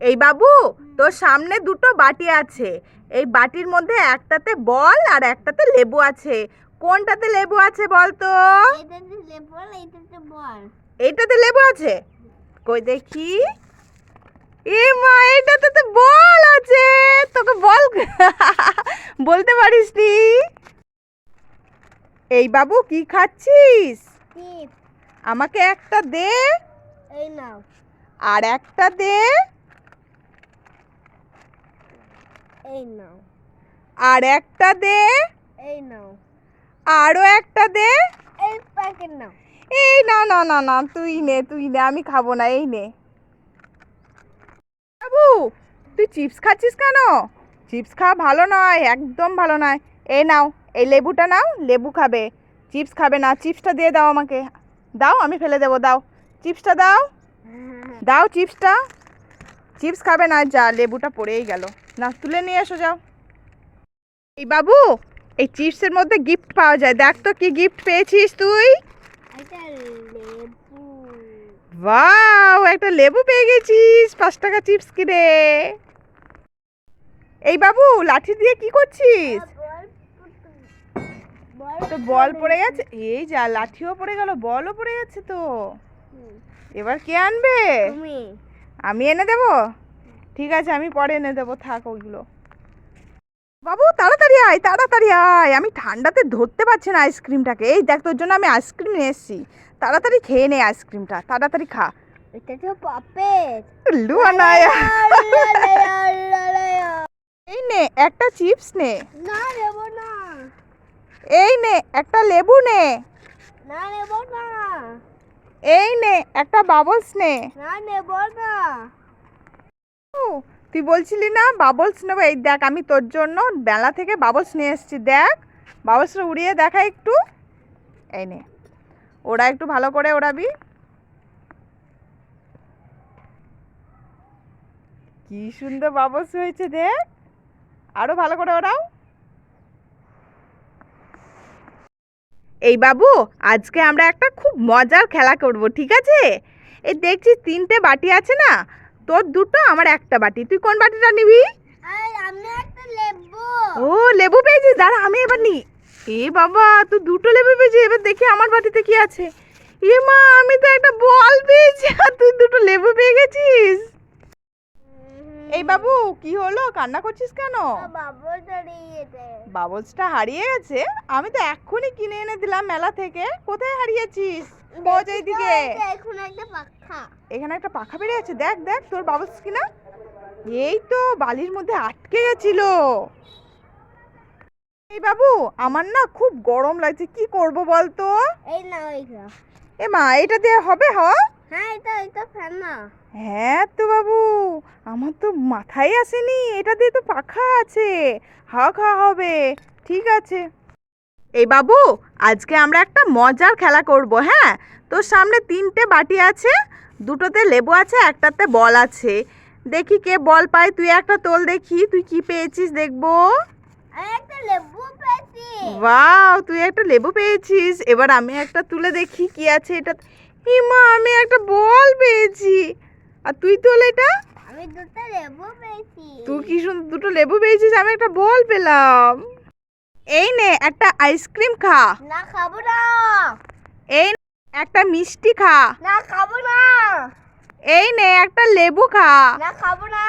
এই বাবু তোর সামনে দুটো বাটি আছে। এই বাটির মধ্যে একটাতে বল আর একটাতে লেবু আছে। কোনটাতে লেবু আছে বল তো এইটাতে লেবু আছে? কই দেখি। এ মা এটাতে তো বল আছে। তোকে বল বলতে পারিস নি এই বাবু কি খাচ্ছিস? আমাকে একটা দে। এই নাও। আর একটা দে। এই নাও। আর একটা দে। এই নাও। আরও একটা দে। এই প্যাকেট নাও। এই না না না না তুই নে তুই নে আমি খাব না এই নে। বাবু তুই চিপস খাচ্ছিস কেন? চিপস খাওয়া ভালো নয় একদম ভালো নয়। এই নাও এই লেবুটা নাও লেবু খাবে। চিপস খাবে না চিপসটা দিয়ে দাও আমাকে। দাও আমি ফেলে দেবো দাও। চিপসটা দাও। দাও চিপসটা। চিপস খাবে না যা লেবুটা পড়েই গেল। না তুলে নিয়ে এসো যাও। এই বাবু এই চিপসের মধ্যে গিফট পাওয়া যায়। দেখ তো কি গিফট পেয়েছিস তুই। এটা একটা লেবু পেয়ে গেছিস পাঁচ টাকা চিপস কিনে। এই বাবু লাঠি দিয়ে কি করছিস? বল তো বল পড়ে গেছে? এই যা লাঠিও পড়ে গেল বলও পড়ে গেছে তো। এবার কে আনবে? তুমি। আমি এনে দেবো? ঠিক আছে আমি পরে এনে দেবো থাক ওইগুলো। বাবু তাড়াতাড়ি আয় তাড়াতাড়ি আয়। আমি ঠান্ডাতে ধরতে পারছি না আইসক্রিমটাকে। এই দেখ তোর জন্য আমি আইসক্রিম নিয়ে এসেছি। তাড়াতাড়ি খেয়ে নে আইসক্রিমটা তাড়াতাড়ি খা। এটা তো পাপেট লুয়া নায়া এই নে একটা চিপস নে। না নেব না। এই নে একটা লেবু নে। না নেব না। এই নে একটা বাবলস নে। না নেব না। তুই বলছিলি না বাবলস নেব? এই দেখ আমি তোর জন্য বেলা থেকে বাবলস নিয়ে এসেছি দেখ। বাবলসটা উড়িয়ে দেখা একটু। এই নে ওরা একটু ভালো করে ওড়াবি। কি সুন্দর বাবলস হয়েছে দেখ। আরও ভালো করে ওড়াও। এই বাবু আজকে আমরা একটা খুব মজার খেলা করব ঠিক আছে? এই দেখছিস তিনটে বাটি আছে না? তোর দুটো আমার একটা বাটি। তুই কোন বাটিটা নিবি? আর আমি একটা লেবু। ও লেবু পেয়েছিস? দাঁড়া আমি এবার নি। এ বাবা তুই দুটো লেবু পেয়েছিস? এবার দেখি আমার বাটিতে কি আছে। এ মা আমি তো একটা বল পেয়েছি আর তুই দুটো লেবু পেয়ে গেছিস। এই বাবু কি হলো? কান্না করছিস কেন? বাবলসটা হারিয়ে গেছে? আমি তো এক্ষুনি কিনে এনে দিলাম মেলা থেকে। কোথায় হারিয়েছিস? খোঁজ এইদিকে। পাখা। এখানে একটা পাখা বেরিয়ে আছে দেখ দেখ তোর বাবলস কিনা? এই তো বালির মধ্যে আটকে গেছিল। এই বাবু আমার না খুব গরম লাগছে। কি করব বলতো? এই না এ মা এটা দিয়ে হবে হাওয়া হ্যাঁ এটা এটা ফ্যান না। হ্যাঁ তো বাবু আমার তো মাথায় আসেনি এটা দিয়ে তো পাখা আছে। হাওয়া খাওয়া হবে। ঠিক আছে। এই বাবু আজকে আমরা একটা মজার খেলা করব হ্যাঁ? তোর সামনে তিনটে বাটি আছে দুটোতে লেবু আছে একটাতে বল আছে। দেখি কে বল পায় তুই একটা তোল দেখি তুই কি পেয়েছিস দেখব? ওয়াও তুই একটা লেবু পেয়েছিস। এবার আমি একটা তুলে দেখি কি আছে এটা হিমা আমি একটা বল পেয়েছি। আর তুই তোল এটা? আমি দুটো লেবু পেয়েছি। তুই কি সুন্দর দুটো লেবু পেয়েছিস? আমি একটা বল পেলাম। এই নে একটা আইসক্রিম খা। না খাব না। এই একটা মিষ্টি খা। না খাব না। এই নে একটা লেবু খা। না খাব না।